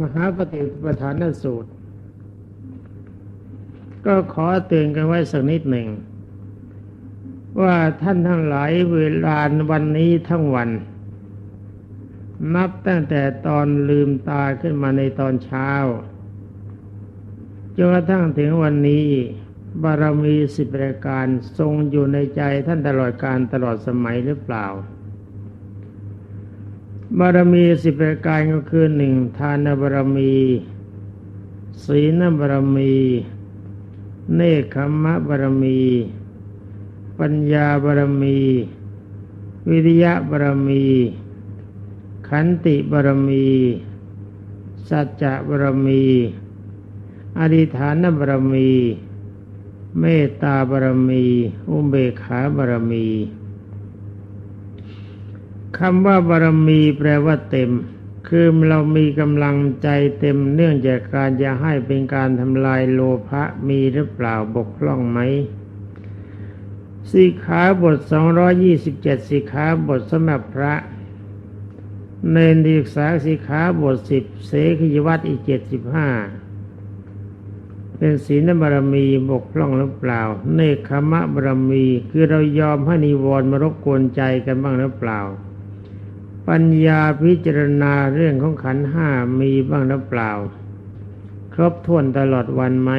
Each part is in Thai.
มหาปฏิปทานสูตร ก็ขอเตือนกันไว้สักนิดหนึ่ง ว่าท่านทั้งหลายเวลาวันนี้ทั้งวัน นับตั้งแต่ตอนลืมตาขึ้นมาในตอนเช้าจนกระทั่งถึงวันนี้บารมีสิบประการทรงอยู่ในใจท่านตลอดการตลอดสมัยหรือเปล่า บารมีสิบประการก็คือหนึ่งทานบารมี ศีลบารมี เนคขมะบารมี ปัญญาบารมี วิริยะบารมี ขันติบารมี สัจจะบารมี อธิฐานบารมี เมตตาบารมี อุเบกขาบารมี คำว่าบารมีแปลว่าเต็ม คือเรามีกำลังใจเต็มเนื่องจากการจะให้เป็นการทำลายโลภะมีหรือเปล่าบกพร่องไหมสิกขาบท 227 สิกขาบทสำหรับพระเนนศึกษาสิกขาบท 10 เสขยวัตอีก 75 เป็นศีลบารมีบกพร่องหรือเปล่า เนคขมะบารมีคือเรายอมให้นิวรณ์มารบกวนใจกันบ้างหรือเปล่า ปัญญาพิจารณาเรื่องของขันห้ามีบ้างหรือเปล่า ครบถ้วนตลอดวันไหม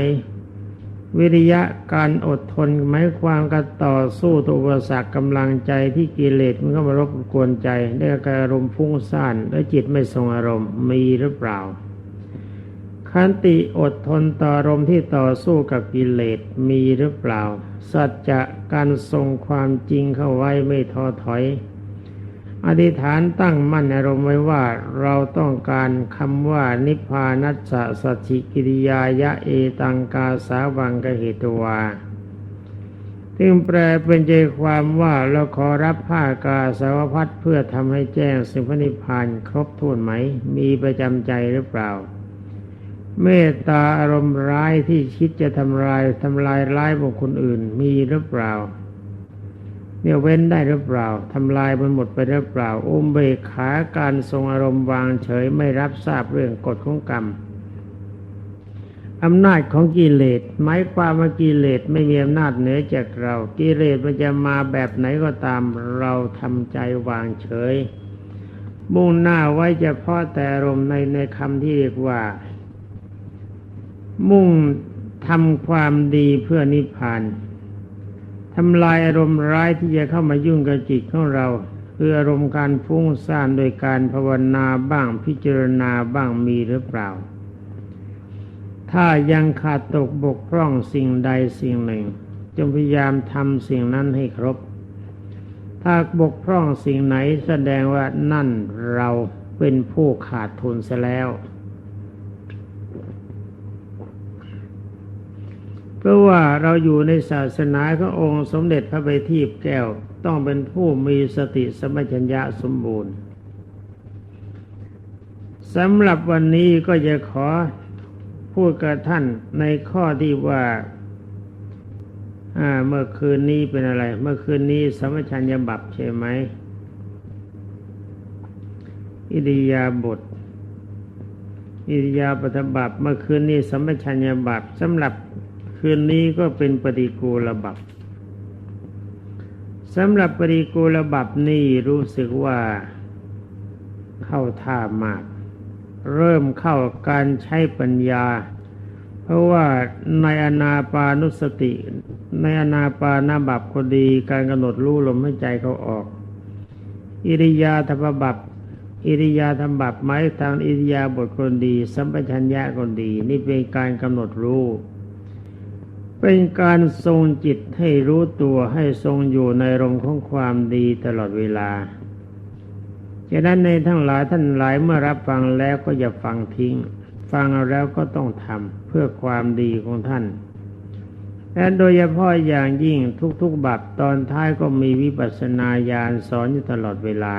วิริยะการอดทนไหมความการต่อสู้ตัวอุปสรรคกำลังใจที่กิเลสมันก็มารบกวนใจ ได้การอารมณ์ฟุ้งซ่านและจิตไม่ทรงอารมณ์มีหรือเปล่า ขันติอดทนต่ออารมณ์ที่ต่อสู้กับกิเลสมีหรือเปล่า สัจจะการทรงความจริงเข้าไว้ไม่ท้อถอย อธิษฐานตั้งมั่นอารมณ์ไว้ว่าเราต้องการคำว่านิพพานัสสะสัจฉิกิริยายะเอตังกาสาวังกเหตุวาซึ่งแปลเป็นใจความว่าเราขอรับผ้ากาสาวพัดเพื่อทำให้แจ้งสิ่งพนิพพานครบถ้วนไหม มีประจำใจหรือเปล่า เมตตาอารมณ์ร้ายที่คิดจะทำลายทำลายร้ายบุคคลอื่นมีหรือเปล่า เนี่ยเว้นได้หรือเปล่าทำลายมันหมดไปหรือเปล่า อุมเบกขาการทรงอารมณ์วางเฉยไม่รับทราบเรื่องกฎของกรรมอำนาจของกิเลสหมายความว่ากิเลสไม่มีอำนาจเหนือจากเรา กิเลสมันจะมาแบบไหนก็ตามเราทำใจวางเฉย มุ่งหน้าไว้เฉพาะแต่อารมณ์ในในคำที่เรียกว่า มุ่งทำความดีเพื่อนิพพาน ทำลายอารมณ์ร้ายที่จะเข้ามายุ่งกับจิตของเรา คืออารมณ์การฟุ้งซ่านโดยการภาวนาบ้างพิจารณาบ้างมีหรือเปล่า ถ้ายังขาดตกบกพร่องสิ่งใดสิ่งหนึ่ง จงพยายามทำสิ่งนั้นให้ครบ ถ้าบกพร่องสิ่งไหนแสดงว่านั่นเราเป็นผู้ขาดทุนเสียแล้ว ราะว่าเราอยู่ในศาสนาขององค์สมเด็จพระบัณฑิตแก้ว ต้องเป็นผู้มีสติสมัชัญญะสมบูรณ์สำหรับวันนี้ก็จะขอพูดกับท่านในข้อที่ว่าเมื่อคืนนี้เป็นอะไร เมื่อคืนนี้สมัชัญญบับใช่ไหมอิริยาบถอิริยาบถบับเมื่อคืนนี้สมัชัญญบับสำหรับ คืนนี้ก็เป็นปฏิกูลบับสำหรับปฏิกูลบับนี่รู้สึกว่าเข้าท่ามาก เริ่มเข้าการใช้ปัญญา เพราะว่าในอนาปานุสติ ในอนาปานาบับก็ดีการกำหนดรู้ลมหายใจเขาออก อิริยาธรรมบับอิริยาธรรมบับหมายทางอิริยาบทคนดี สัมปชัญญะคนดี นี่เป็นการกำหนดรู้ เป็นการทรงจิตให้รู้ตัวให้ทรงอยู่ในลมของความดีตลอดเวลาฉะนั้นในทั้งหลายท่านหลายเมื่อรับฟังแล้วก็อย่าฟังทิ้ง ฟังแล้วก็ต้องทำเพื่อความดีของท่านและโดยเฉพาะอย่างยิ่งทุกๆบับตอนท้ายก็มีวิปัสสนาญาณสอนอยู่ตลอดเวลา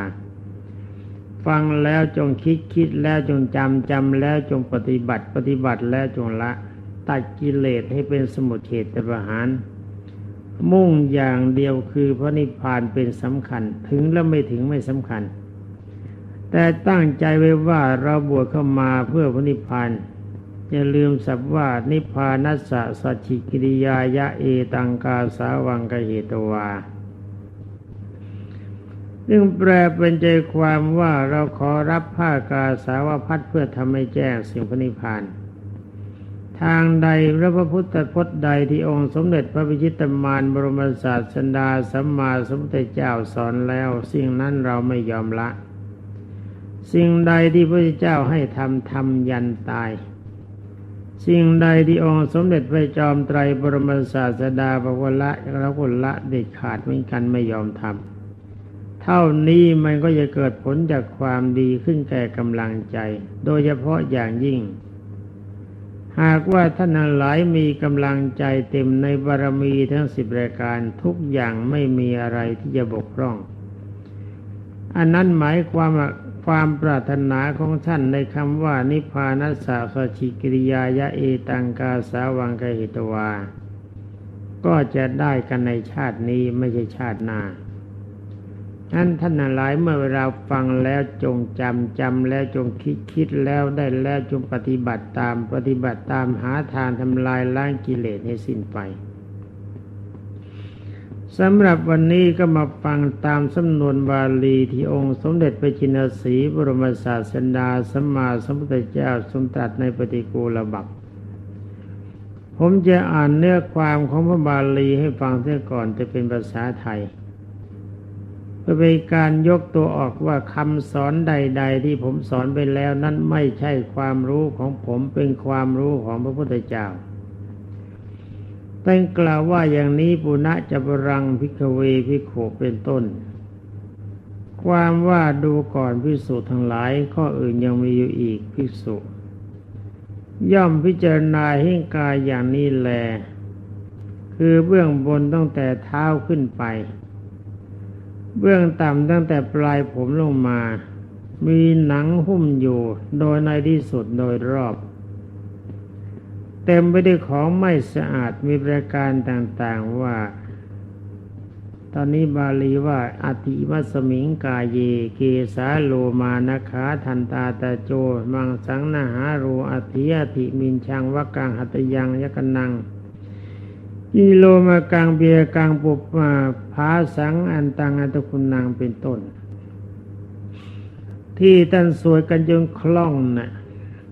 ฟังแล้วจงคิดคิดแล้วจงจำจำแล้วจงปฏิบัติปฏิบัติแล้วจงละ ตัดกิเลสให้เป็นสมุทเฉตประหาร มุ่งอย่างเดียวคือพระนิพพานเป็นสำคัญ ถึงและไม่ถึงไม่สำคัญ แต่ตั้งใจไว้ว่าเราบวชเข้ามาเพื่อพระนิพพานอย่าลืมสับว่านิพพานัสสะสัจฉิกิริยายะเอตังกาสาวังกเหตวาซึ่งแปลเป็นใจความว่าเราขอรับผ้ากาสาวพัดเพื่อทำให้แจ้งสิ่งพระนิพพาน ทางใดพระพุทธพจน์ใดที่องค์สมเด็จพระพิชิตมารบรมศาสดาสัมมาสัมพุทธเจ้าสอนแล้ว สิ่งนั้นเราไม่ยอมละ สิ่งใดที่พระเจ้าให้ทำทำยันตาย สิ่งใดที่องค์สมเด็จพระจอมไตรบรมศาสดาบอกว่าละเราก็ละเด็ดขาดเหมือนกันไม่ยอมทำเท่านี้มันก็จะเกิดผลจากความดีขึ้นแก่กำลังใจ โดยเฉพาะอย่างยิ่ง หากว่าท่านหลายมีกำลังใจเต็มในบารมีทั้งสิบรายการทุกอย่างไม่มีอะไรที่จะบกพร่อง อันนั้นหมายความว่าความปรารถนาของท่านในคำว่านิพพานัสสะสชิกิริยายะเอตังกาสาวังกหิตวา ก็จะได้กันในชาตินี้ไม่ใช่ชาติหน้า นั้นท่านหลายเมื่อเวลาฟังแล้วจงจำจำแล้วจงคิดคิดแล้วได้แล้วจงปฏิบัติตามปฏิบัติตามหาทางทำลายล้างกิเลสให้สิ้นไปสำหรับวันนี้ก็มาฟังตามสำนวนบาลีที่องค์สมเด็จพระจินสีบรมศาสดาสัมมาสัมพุทธเจ้าทรงตรัสในปฏิกูลบัพผมจะอ่านเนื้อความของพระบาลีให้ฟังเสียก่อนจะเป็นภาษาไทย พื่อเป็นการยกตัวออกว่าคำสอนใด ๆ ที่ผมสอนไปแล้วนั้นไม่ใช่ความรู้ของผมเป็นความรู้ของพระพุทธเจ้าแต่กล่าวว่าอย่างนี้ปุณะจะบรังพิกเวพิโขเป็นต้น ความว่าดูก่อนพิสุทั้งหลาย ข้ออื่นยังมีอยู่อีกพิสุ ย่อมพิจารณาให้กายอย่างนี้แล คือเบื้องบนตั้งแต่เท้าขึ้นไป เบื้องต่ำตั้งแต่ปลายผมลงมา มีหนังหุ้มอยู่ โดยในที่สุดโดยรอบ เต็มไปด้วยของไม่สะอาดมีประการต่างๆว่า ตอนนี้บาลีว่าอติมัสมิงกาเย เกสาโลมานาขาทันตาตาโจ มังสังนาหารูอธิอธิมินชังวกังหัตยังยกนัง อีโลมากังเบียกังปุปมาภาสังอันตังอัตคุณนางเป็นต้น ที่ท่านสวดกันจนคล่องนะ่ะ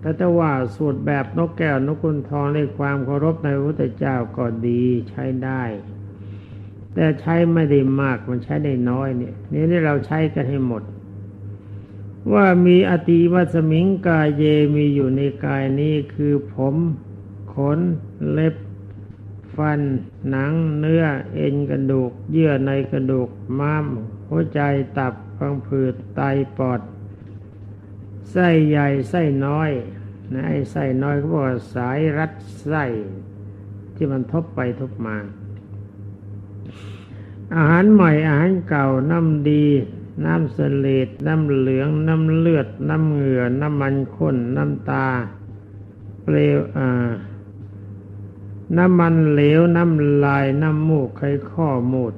ถ้าจะว่าสวดแบบนกแก้วนกคุณทองในความเคารพในพระพุทธเจ้าก็ดีใช้ได้ แต่ใช้ไม่ได้มากมันใช้ได้น้อยเนี่ยนี่ที่เราใช้กันให้หมด ว่ามีอติวัสมิงกายเยมีอยู่ในกายนี้คือผมขนเล็บ ฟัน หนังเนื้อเอ็นกระดูก เยื่อในกระดูกม้าม หัวใจตับพังผืดไตปอด ไส้ใหญ่ไส้น้อยนะไอ้ไส้น้อยก็บอกสายรัดไส้ที่มันทบไปทบมา อาหารใหม่อาหารเก่าน้ำดี น้ำเสลดน้ำเหลือง น้ำเลือด น้ำเหงื่อ น้ำมันข้น น้ำตา เปลวอ่า น้ำมันเหลวน้ำลายน้ำมูกไขข้อมูด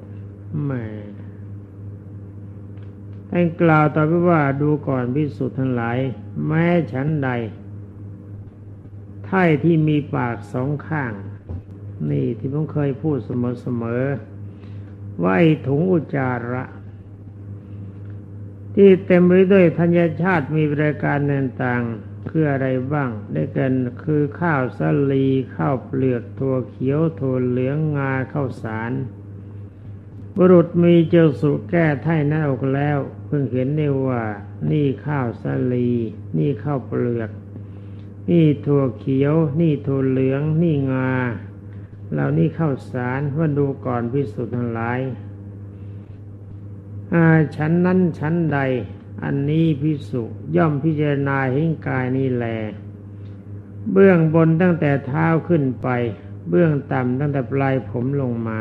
แม่ท่านกล่าวต่อไปว่าดูก่อนพิสุทธ์ทั้งหลาย แม้ฉันใดไท่ที่มีปากสองข้าง นี่ที่ผมเคยพูดเสมอๆว่าไอ้ถุงอุจจาระ ที่เต็มไปด้วยธัญชาติมีบรายการต่างๆ คืออะไรบ้าง ได้กันคือข้าวสาลีข้าวเปลือกถั่วเขียวถั่วเหลืองงาข้าวสารบุรุษมีเจสุแก้ไถ่หน้าอกแล้ว เพิ่งเห็นได้ว่า นี่ข้าวสาลี นี่ข้าวเปลือก นี่ถั่วเขียว นี่ถั่วเหลือง นี่งาเหล่านี้ข้าวสารว่าดูก่อนพิสุทธิ์ทั้งหลายฉันนั้นฉันใด อันนี้พิสุย่อมพิจารณาเห็นกายนี้แล เบื้องบนตั้งแต่เท้าขึ้นไป เบื้องต่ำตั้งแต่ปลายผมลงมา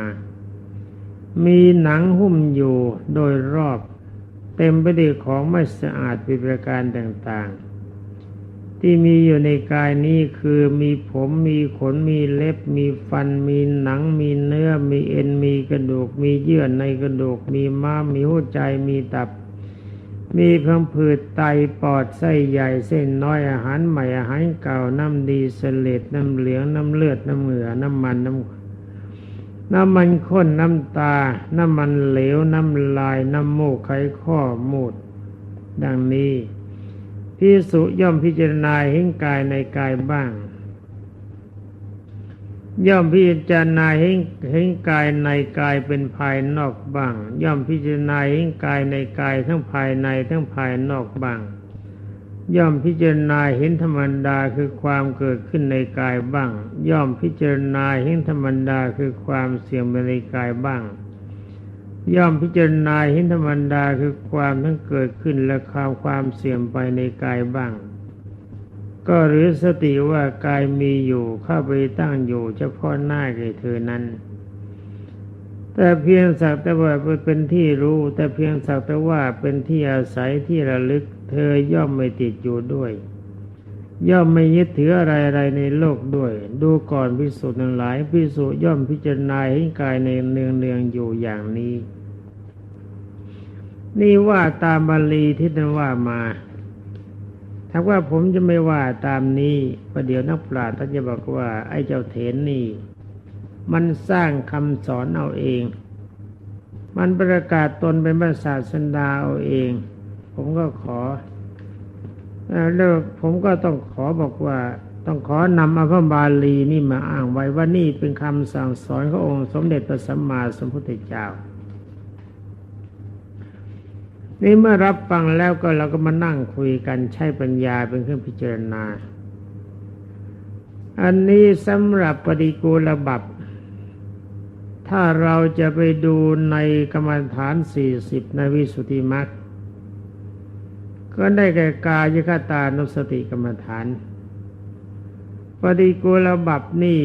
มีหนังหุ้มอยู่โดยรอบ เต็มไปด้วยของไม่สะอาดปิประการต่างๆ ที่มีอยู่ในกายนี้คือมีผมมีขนมีเล็บ มีฟัน มีหนัง มีเนื้อ มีเอ็นมีกระดูก มีเยื่อในกระดูก มีม้ามมีหัวใจมีตับ มีพังผืดไตปอดไส้ใหญ่เส้นน้อยอาหารใหม่อาหารเก่าน้ำดีเสลดน้ำเหลืองน้ำเลือดน้ำเหงื่อน้ำมันน้ำน้ำมันข้นน้ำตา น้ำมันเหลวน้ำลายน้ำมูกไขข้อมูด ดังนี้พิสุย่อมพิจารณาเห็นกายในกายบ้าง ย่อมพิจารณาเห็นเห็นกายในกายเป็นภายนอกบ้าง ย่อมพิจารณาเห็นกายในกายทั้งภายในทั้งภายนอกบ้าง ย่อมพิจารณาเห็นธรรมดาคือความเกิดขึ้นในกายบ้าง ย่อมพิจารณาเห็นธรรมดาคือความเสื่อมไปในกายบ้าง ย่อมพิจารณาเห็นธรรมดาคือความทั้งเกิดขึ้นและความความเสื่อมไปในกายบ้าง ก็หรือสติว่ากายมีอยู่เข้าไปตั้งอยู่เฉพาะหน้าแก่เธอนั้น แต่เพียงสักแต่ว่าเป็นที่รู้ แต่เพียงสักแต่ว่าเป็นที่อาศัยที่ระลึก เธอย่อมไม่ติดอยู่ด้วย ย่อมไม่ยึดถืออะไรอะไรในโลกด้วย ดูก่อนพิสูจน์ทั้งหลายพิสูจน์ย่อมพิจารณาเห็นกายในเนืองเนืองๆอยู่อย่างนี้ นี่ว่าตามบาลีที่ท่านว่ามา ถ้าว่าผมจะไม่ว่าตามนี้ประเดี๋ยวนักปราชญ์ท่านจะบอกว่าไอ้เจ้าเถนนี่ มันสร้างคำสอนเอาเอง มันประกาศตนเป็นพระศาสดาเอาเอง ผมก็ขอแล้วผมก็ต้องขอบอกว่าต้องขอนำอาพระบาลีนี่มาอ้างไว้ว่านี่เป็นคำสั่งสอนขององค์สมเด็จพระสัมมาสัมพุทธเจ้า นี่เมื่อรับฟังแล้วก็เราก็มานั่งคุยกันใช้ปัญญาเป็นเครื่องพิจารณา อันนี้สำหรับปฏิกูลบับ ถ้าเราจะไปดูในกรรมฐาน40ในวิสุทธิมรรคก็ได้แก่กายคตานุสติกรรมฐาน ปฏิกูลบับนี่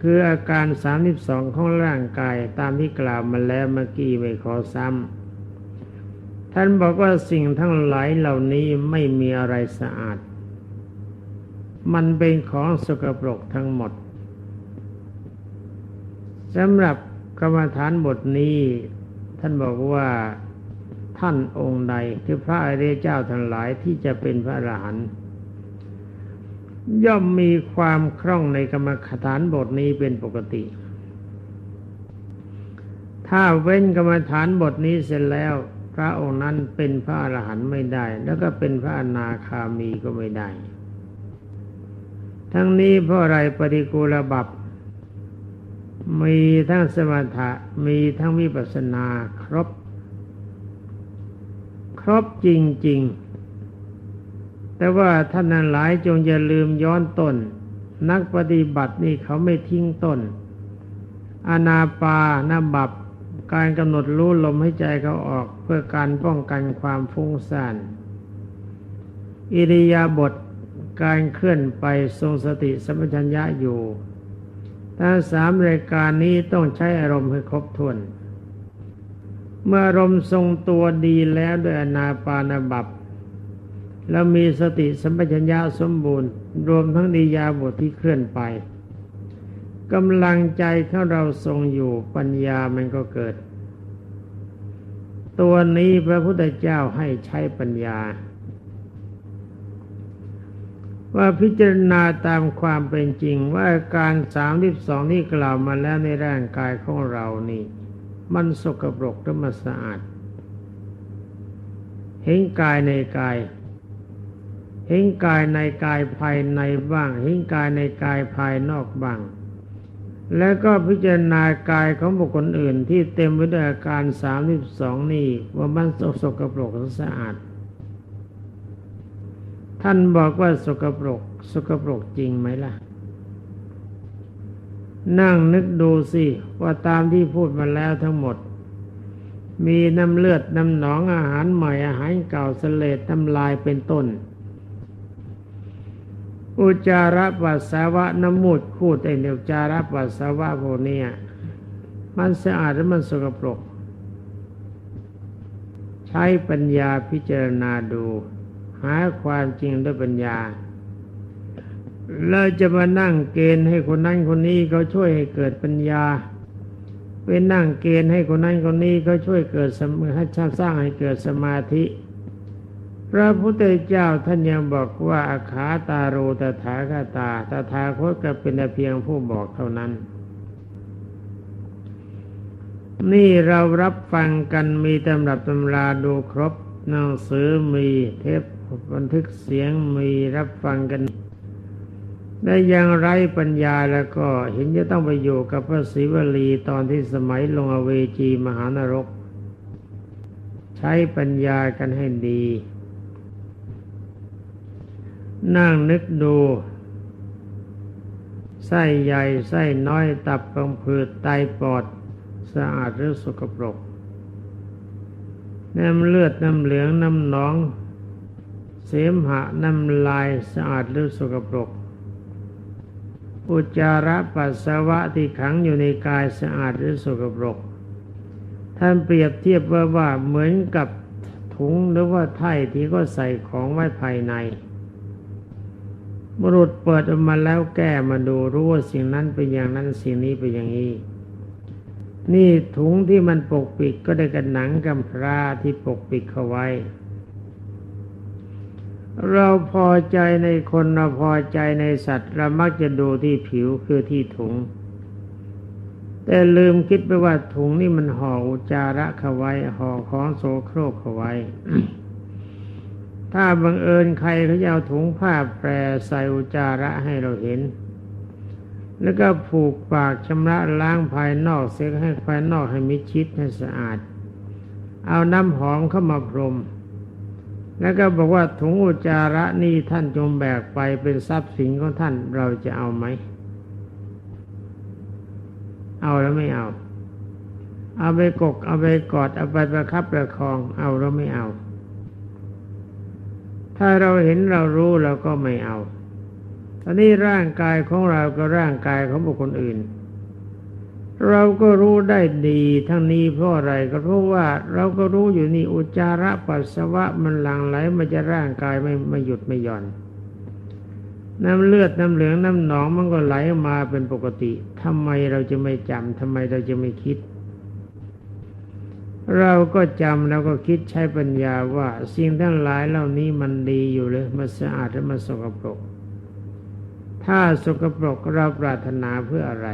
คืออาการ32ของร่างกายตามที่กล่าวมาแล้วเมื่อกี้ไม่ขอซ้ำ ท่านบอกว่าสิ่งทั้งหลายเหล่านี้ไม่มีอะไรสะอาด มันเป็นของสกปรกทั้งหมดสำหรับกรรมฐานบทนี้ ท่านบอกว่าท่านองค์ใดคือพระอริยเจ้าทั้งหลายที่จะเป็นพระอรหันต์ย่อมมีความคล่องในกรรมฐานบทนี้เป็นปกติ ถ้าเว้นกรรมฐานบทนี้เสร็จแล้ว พระองค์นั้นเป็นพระอรหันต์ไม่ได้ แล้วก็เป็นพระอนาคามีก็ไม่ได้ ทั้งนี้เพราะอะไรปฏิกูลบับมีทั้งสมถะมีทั้งวิปัสสนาครบ ครบจริง ๆ แต่ว่าท่านนั้นหลายจงอย่าลืมย้อนต้น นักปฏิบัตินี่เขาไม่ทิ้งต้น อนาปานาบับ การกำหนดรู้ลมให้ใจเขาออกเพื่อการป้องกันความฟุ้งซ่าน อิริยาบถการเคลื่อนไปทรงสติสัมปชัญญะอยู่ทั้งสามรายการนี้ต้องใช้อารมณ์ให้ครบถ้วน เมื่ออารมณ์ทรงตัวดีแล้วด้วยอนาปานาบับ แล้วมีสติสัมปชัญญะสมบูรณ์ รวมทั้งนิยาบทที่เคลื่อนไป กำลังใจของเราทรงอยู่ปัญญามันก็เกิด ตัวนี้พระพุทธเจ้าให้ใช้ปัญญา ว่าพิจารณาตามความเป็นจริงว่าการสามที่สองที่กล่าวมาแล้วในร่างกายของเรานี่ มันสกปรกหรือมันสะอาด เห็นกายในกายเห็นกายในกายภายในบ้างเห็นกายในกายภายนอกบ้าง แล้วก็พิจารณากายของบุคคลอื่นที่เต็มไปด้วยอาการสามสิบสองนี่ว่ามันสกปรกหรือสะอาด ท่านบอกว่าสกปรก สกปรกจริงไหมล่ะ นั่งนึกดูสิว่าตามที่พูดมาแล้วทั้งหมด มีน้ำเลือดน้ำหนองอาหารใหม่อาหารเก่าเสลดน้ำลายเป็นต้น อุจาระปัสสาวะน้ำมูดคูดไอเดียวจาระปัสสาวะพวกนี้มันสะอาดหรือมันสกปรก ใช้ปัญญาพิจารณาดู หาความจริงด้วยปัญญาเราจะมานั่งเกณฑ์ให้คนนั้นคนนี้เขาช่วยให้เกิดปัญญาไปนั่งเกณฑ์ให้คนนั้นคนนี้เขาช่วยเกิดสมให้สร้างให้เกิดสมาธิ ระพุทธเจ้าท่านยังบอกว่าอาขาตาโรตถาคตาตถาคตก็เป็นเพียงผู้บอกเท่านั้น นี่เรารับฟังกันมีตำรับตำราดูครบหนังสือมีเทปบันทึกเสียงมีรับฟังกัน ได้ยังไรปัญญาแล้วก็เห็นจะต้องไปอยู่กับพระศิวลีตอนที่สมัยลงอเวจีมหานรก ใช้ปัญญากันให้ดี นั่งนึกดูไส้ใหญ่ไส้น้อยตับกังผืดไตปอดสะอาดหรือสกปรก น้ำเลือดน้ำเหลืองน้ำหนอง เสมหะน้ำลายสะอาดหรือสกปรก อุจจาระปัสสาวะที่ขังอยู่ในกายสะอาดหรือสกปรก ท่านเปรียบเทียบว่าว่าเหมือนกับถุงหรือว่าไถ่ที่ก็ใส่ของไว้ภายใน บุรุษเปิดออกมาแล้วแก้มาดูรู้ว่าสิ่งนั้นเป็นอย่างนั้นสิ่งนี้เป็นอย่างนี้ นี่ถุงที่มันปกปิดก็ได้กันหนังกำพร้าที่ปกปิดเข้าไว้ เราพอใจในคนเราพอใจในสัตว์เรามักจะดูที่ผิวคือที่ถุง แต่ลืมคิดไปว่าถุงนี่มันห่ออุจาระเข้าไว้ห่อของโสโครกเข้าไว้ ถ้าบังเอิญใครเขาจะเอาถุงผ้าแปรใส่อุจาระให้เราเห็น แล้วก็ผูกปากชำระล้างภายนอกเสียให้ภายนอกให้มิชิดให้สะอาด เอาน้ำหอมเข้ามาพรม แล้วก็บอกว่าถุงอุจจาระนี่ท่านจงแบกไปเป็นทรัพย์สินของท่านเราจะเอาไหม เอาแล้วไม่เอา เอาไปกก เอาไปกอด เอาไปประคับประคอง เอาแล้วไม่เอา ถ้าเราเห็นเรารู้เราก็ไม่เอาตอนนี้ร่างกายของเราก็ร่างกายของบุคคลอื่น เราก็รู้ได้ดีทั้งนี้เพราะอะไรก็เพราะว่าเราก็รู้อยู่นี่อุจจาระปัสสาวะมันหลั่งไหลมันจะร่างกายไม่ไม่หยุดไม่หย่อน น้ำเลือดน้ำเหลืองน้ำหนองมันก็ไหลมาเป็นปกติทำไมเราจะไม่จำทำไมเราจะไม่คิด เราก็จำแล้วก็คิดใช้ปัญญาว่าสิ่งทั้งหลายเหล่านี้มันดีอยู่เลยมันสะอาดและมันสกปรก ถ้าสกปรกเราปรารถนาเพื่ออะไร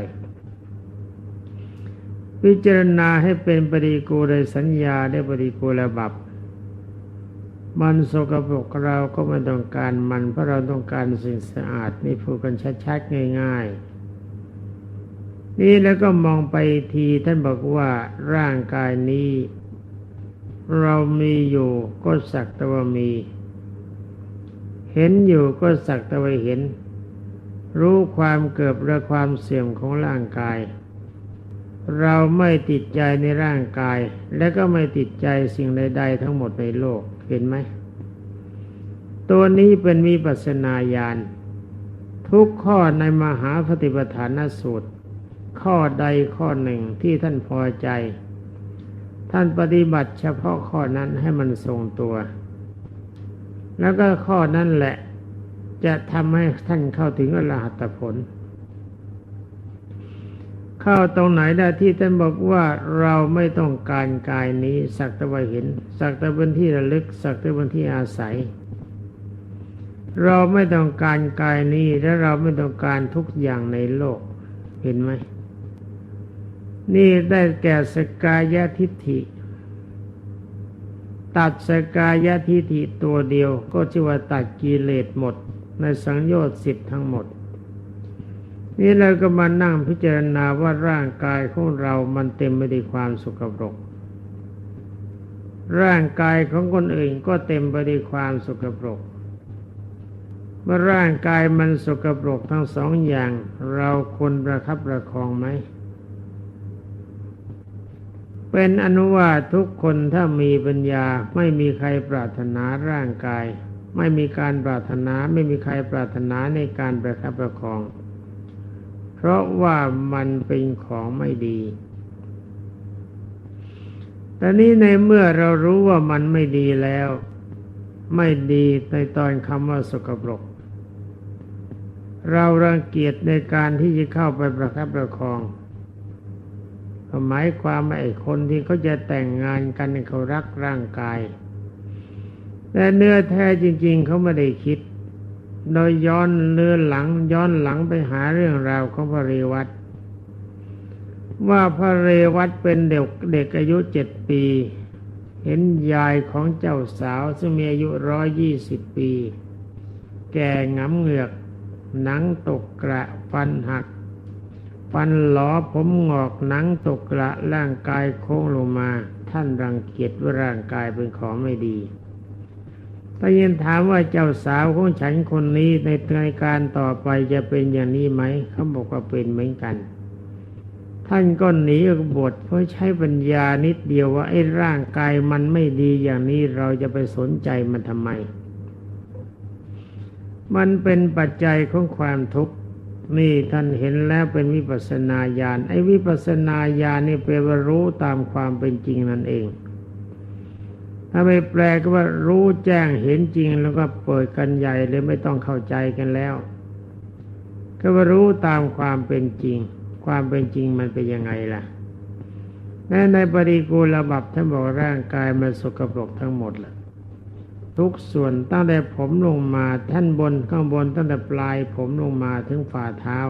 พิจารณาให้เป็นปฏิกูลสัญญาได้ปฏิกูลบับ มันสกปรกเราก็ไม่ต้องการมันเพราะเราต้องการสิ่งสะอาดนี่พูดกันชัดๆง่าย ๆ นี่แล้วก็มองไปทีท่านบอกว่าร่างกายนี้ เรามีอยู่ก็สักแต่ว่ามี เห็นอยู่ก็สักแต่ว่าเห็น รู้ความเกิดและความเสื่อมของร่างกาย เราไม่ติดใจในร่างกาย และก็ไม่ติดใจสิ่งใด ๆ ทั้งหมดในโลกเห็นไหมตัวนี้เป็นวิปัสสนาญาณทุกข้อในมหาปฏิปทานสูตร ข้อใดข้อหนึ่งที่ท่านพอใจ ท่านปฏิบัติเฉพาะข้อนั้นให้มันทรงตัว แล้วก็ข้อนั้นแหละ จะทำให้ท่านเข้าถึงอรหัตผล เข้าตรงไหนได้ที่ท่านบอกว่าเราไม่ต้องการกายนี้ สักแต่ว่าเห็น สักแต่เป็นที่ระลึก สักแต่เป็นที่อาศัยเราไม่ต้องการกายนี้และเราไม่ต้องการทุกอย่างในโลก เห็นไหม นี่ได้แก่สกายทิฏฐิ ตัดสกายทิฏฐิตัวเดียวก็ชื่อว่าตัดกิเลสหมด ในสังโยชน์สิบทั้งหมด นี่เราก็มานั่งพิจารณาว่าร่างกายของเรามันเต็มไปด้วยความสกปรก ร่างกายของคนอื่นก็เต็มไปด้วยความสกปรกเมื่อร่างกายมันสกปรกทั้งสองอย่าง เราควรประคับประคองไหม เป็นอนุวาทุกคนถ้ามีปัญญาไม่มีใครปรารถนาร่างกาย ไม่มีการปรารถนาไม่มีใครปรารถนาในการประคับประคอง เพราะว่ามันเป็นของไม่ดีแต่นี้ในเมื่อเรารู้ว่ามันไม่ดีแล้ว ไม่ดีในตอนคำว่าสกปรก เรารังเกียจในการที่จะเข้าไปประคับประคอง หมายความว่าไอ้คนที่เขาจะแต่งงานกันเขารักร่างกาย แต่เนื้อแท้จริง ๆเขาไม่ได้คิด โดยย้อนเลื่อนหลังย้อนหลังไปหาเรื่องราวของพระเรวัตว่าพระเรวัตเป็นเด็กเด็กอายุเจ็ดปี เห็นยายของเจ้าสาวซึ่งมีอายุร้อยยี่สิบปี แก่งำเหงือก หนังตกกระฟันหัก ฟันหลอผมงอกหนังตกกระร่างกายโค้งลงมา ท่านรังเกียจว่าร่างกายเป็นของไม่ดีพระยินถามว่าเจ้าสาวของฉันคนนี้ในรายการต่อไปจะเป็นอย่างนี้ไหมเขาบอกว่าเป็นเหมือนกัน ท่านก็หนีออกบทเพราะใช้ปัญญานิดเดียวว่าไอ้ร่างกายมันไม่ดีอย่างนี้เราจะไปสนใจมันทำไม มันเป็นปัจจัยของความทุกข์ นี่ท่านเห็นแล้วเป็นวิปัสนาญาณไอ้วิปัสนาญาณนี่แปลว่ารู้ตามความเป็นจริงนั่นเอง ถ้าไม่แปลก็ว่ารู้แจ้งเห็นจริงแล้วก็เปิดกันใหญ่เลยไม่ต้องเข้าใจกันแล้ว ก็ว่ารู้ตามความเป็นจริง ความเป็นจริงมันเป็นยังไงล่ะแม้ในปริกูลบับท่านบอกร่างกายมันสกปรกทั้งหมดแหละ ทุกส่วนตั้งแต่ผมลงมาท่านบนข้างบนตั้งแต่ปลายผมลงมาถึงฝ่าเท้า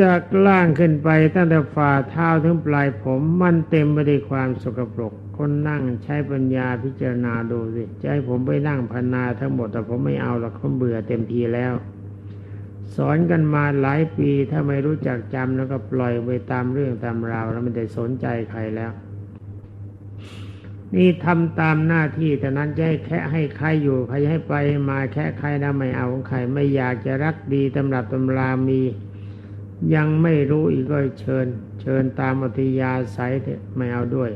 จากล่างขึ้นไปตั้งแต่ฝ่าเท้าถึงปลายผมมันเต็มไปด้วยความสกปรก คนนั่งใช้ปัญญาพิจารณาดูสิจะให้ผมไปนั่งพนาทั้งหมดแต่ผมไม่เอาหรอกผมเบื่อเต็มทีแล้ว สอนกันมาหลายปีถ้าไม่รู้จักจำแล้วก็ปล่อยไปตามเรื่องตามราวแล้วไม่ได้สนใจใครแล้ว นี่ทำตามหน้าที่แต่นั้นจะให้แค่ให้ใครอยู่ใครให้ไปมาแค่ใครนะไม่เอาของใครไม่อยากจะรักดีตำรับตำรามี ยังไม่รู้อีกก็เชิญ เชิญตามอธิยาสายไม่เอาด้วย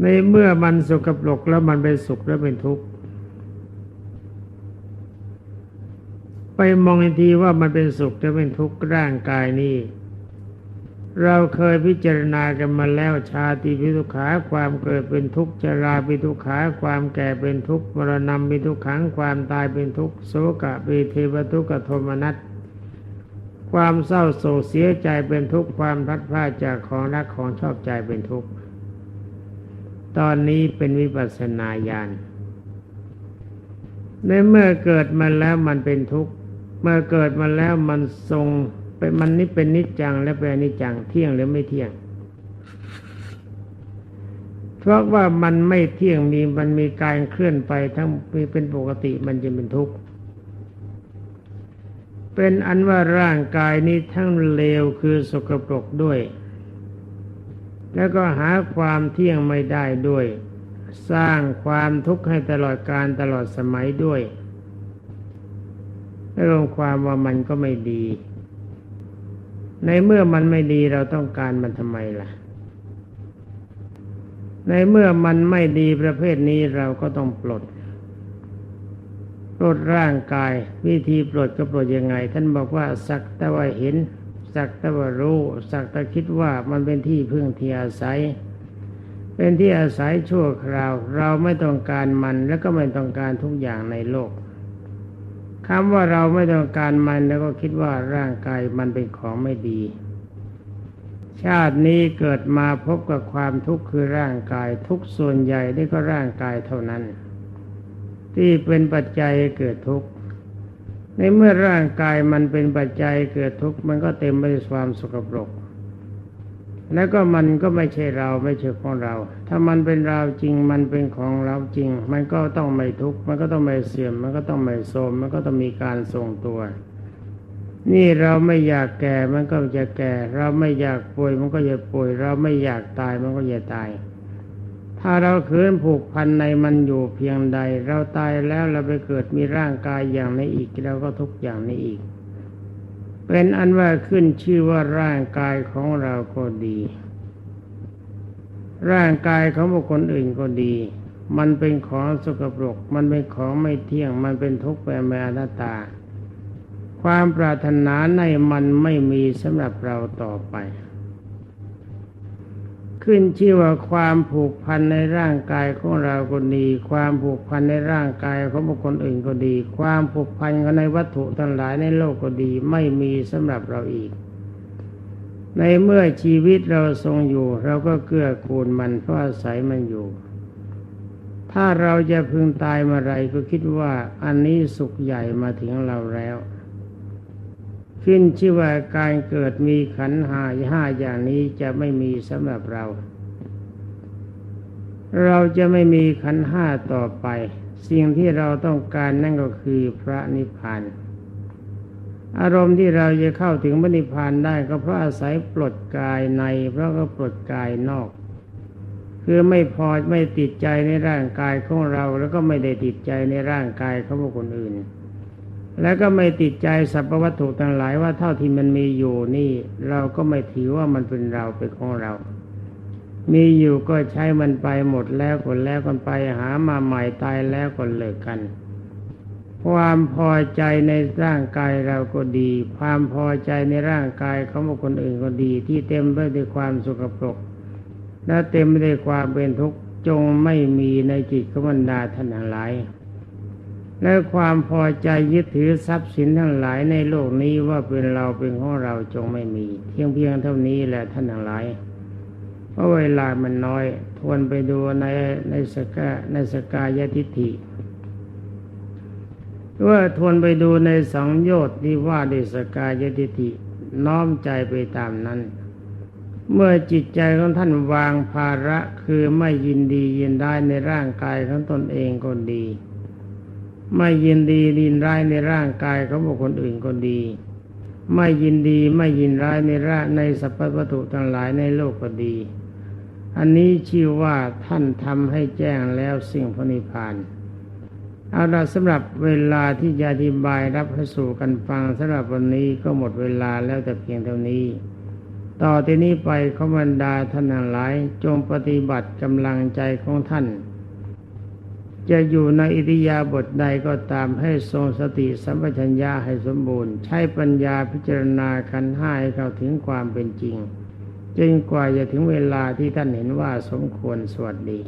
ในเมื่อมันสกปรกแล้วมันเป็นสุขแล้วเป็นทุกข์ไปมองอีกทีว่ามันเป็นสุขจะเป็นทุกข์ร่างกายนี้ เราเคยพิจารณากันมาแล้วชาติพิทุขาความเกิดเป็นทุกข์ชราพิทุขาความแก่เป็นทุกข์มรณะพิทุขังความตายเป็นทุกข์โสกะปิเทวทุกขโทมนัสความเศร้าโศกเสียใจเป็นทุกข์ความพัดพลาดจากของรักของชอบใจเป็นทุกข์ตอนนี้เป็นวิปัสสนาญาณในเมื่อเกิดมาแล้วมันเป็นทุกข์เมื่อเกิดมาแล้วมันทรง เป็นมันนี่เป็นนิจจังและเป็นนิจจังเที่ยงหรือไม่เที่ยง เพราะว่ามันไม่เที่ยงมีมันมีการเคลื่อนไปทั้งมีเป็นปกติมันจะเป็นทุกข์เป็นอันว่าร่างกายนี้ทั้งเลวคือสกปรกด้วย แล้วก็หาความเที่ยงไม่ได้ด้วย สร้างความทุกข์ให้ตลอดการตลอดสมัยด้วยรวมความว่ามันก็ไม่ดี ในเมื่อมันไม่ดีเราต้องการมันทำไมล่ะ ในเมื่อมันไม่ดีประเภทนี้เราก็ต้องปลด ปลดร่างกาย วิธีปลดก็ปลดยังไง ท่านบอกว่า สักแต่ว่าเห็น สักแต่ว่ารู้ สักแต่คิดว่ามันเป็นที่พึ่งที่อาศัย เป็นที่อาศัยชั่วคราว เราไม่ต้องการมัน แล้วก็ไม่ต้องการทุกอย่างในโลก คำว่าเราไม่ต้องการมันแล้วก็คิดว่าร่างกายมันเป็นของไม่ดี ชาตินี้เกิดมาพบกับความทุกข์คือร่างกายทุกส่วนใหญ่นี่ก็ร่างกายเท่านั้น ที่เป็นปัจจัยเกิดทุกข์ในเมื่อร่างกายมันเป็นปัจจัยเกิดทุกข์มันก็เต็มไปด้วยความสกปรก แล้วก็มันก็ไม่ใช่เราไม่ใช่ของเรา ถ้ามันเป็นเราจริง มันเป็นของเราจริง มันก็ต้องไม่ทุกข์มันก็ต้องไม่เสื่อม มันก็ต้องไม่โทรมมันก็ต้องมีการทรงตัว นี่เราไม่อยากแก่มันก็จะแก่ เราไม่อยากป่วยมันก็จะป่วย เราไม่อยากตายมันก็จะตาย ถ้าเราคืนผูกพันในมันอยู่เพียงใด เราตายแล้วเราไปเกิดมีร่างกายอย่างนี้อีกเราก็ทุกอย่างนี้อีก เป็นอันว่าขึ้นชื่อว่าร่างกายของเราก็ดี ร่างกายของบุคคลอื่นก็ดี มันเป็นของสกปรก มันเป็นของไม่เที่ยง มันเป็นทุกข์แปรแมอนัตตา ความปรารถนาในมันไม่มีสำหรับเราต่อไป ขึ้นชื่อว่าความผูกพันในร่างกายของเราก็ดี ความผูกพันในร่างกายของบุคคลอื่นก็ดี ความผูกพันกันในวัตถุทั้งหลายในโลกก็ดี ไม่มีสำหรับเราอีก ในเมื่อชีวิตเราทรงอยู่ เราก็เกื้อกูลมันเพราะอาศัยมันอยู่ ถ้าเราจะพึงตายเมื่อไรก็คิดว่าอันนี้สุขใหญ่มาถึงเราแล้ว ขึ้นชื่อว่าการเกิดมีขันหาห้าอย่างนี้จะไม่มีสำหรับเรา เราจะไม่มีขันห้าต่อไป สิ่งที่เราต้องการนั่นก็คือพระนิพพานอารมณ์ที่เราจะเข้าถึงพระนิพพานได้ก็เพราะอาศัยปลดกายใน เพราะก็ปลดกายนอก คือไม่พอไม่ติดใจในร่างกายของเรา แล้วก็ไม่ได้ติดใจในร่างกายของบุคคลอื่น แล้วก็ไม่ติดใจสรรพวัตถุต่างหลายว่าเท่าที่มันมีอยู่นี่ เราก็ไม่ถือว่ามันเป็นเราเป็นของเรา มีอยู่ก็ใช้มันไปหมดแล้วก็แล้วกันไปหามาใหม่ตายแล้วก็เลิกกัน ความพอใจในร่างกายเราก็ดี ความพอใจในร่างกายของบุคคลอื่นก็ดี ที่เต็มไปด้วยความสุขปรก และเต็มไปด้วยความเป็นทุกข์จงไม่มีในจิตของบรรดาท่านทั้งหลาย และความพอใจยึดถือทรัพย์สินทั้งหลายในโลกนี้ว่าเป็นเราเป็นของเราจงไม่มีเพียงเพียงเท่านี้แหละท่านทั้งหลายเพราะเวลามันน้อย ทวนไปดูในในสกาในสกายทิฏฐิว่าทวนไปดูในสังโยชน์ที่ว่าด้วยสกายทิฏฐิน้อมใจไปตามนั้น เมื่อจิตใจของท่านวางภาระคือไม่ยินดียินได้ในร่างกายของตนเองก็ดี ไม่ยินดียินร้ายในร่างกายของบุคคลอื่นก็ดี ไม่ยินดีไม่ยินร้ายในร่างในสรรพวัตถุทั้งหลายในโลกก็ดี อันนี้ชื่อว่าท่านทำให้แจ้งแล้วสิ่งพระนิพพานเอาละสำหรับเวลาที่จะอธิบายรับให้สู่กันฟังสำหรับวันนี้ก็หมดเวลาแล้วแต่เพียงเท่านี้ ต่อที่นี้ไปขอบรรดาท่านทั้งหลายจงปฏิบัติกำลังใจของท่าน จะอยู่ในอิริยาบถใดก็ตามให้ทรงสติสัมปชัญญะให้สมบูรณ์ ใช้ปัญญาพิจารณาขันห้าให้เข้าถึงความเป็นจริงจนกว่าจะถึงเวลาที่ท่านเห็นว่าสมควรสวัสดี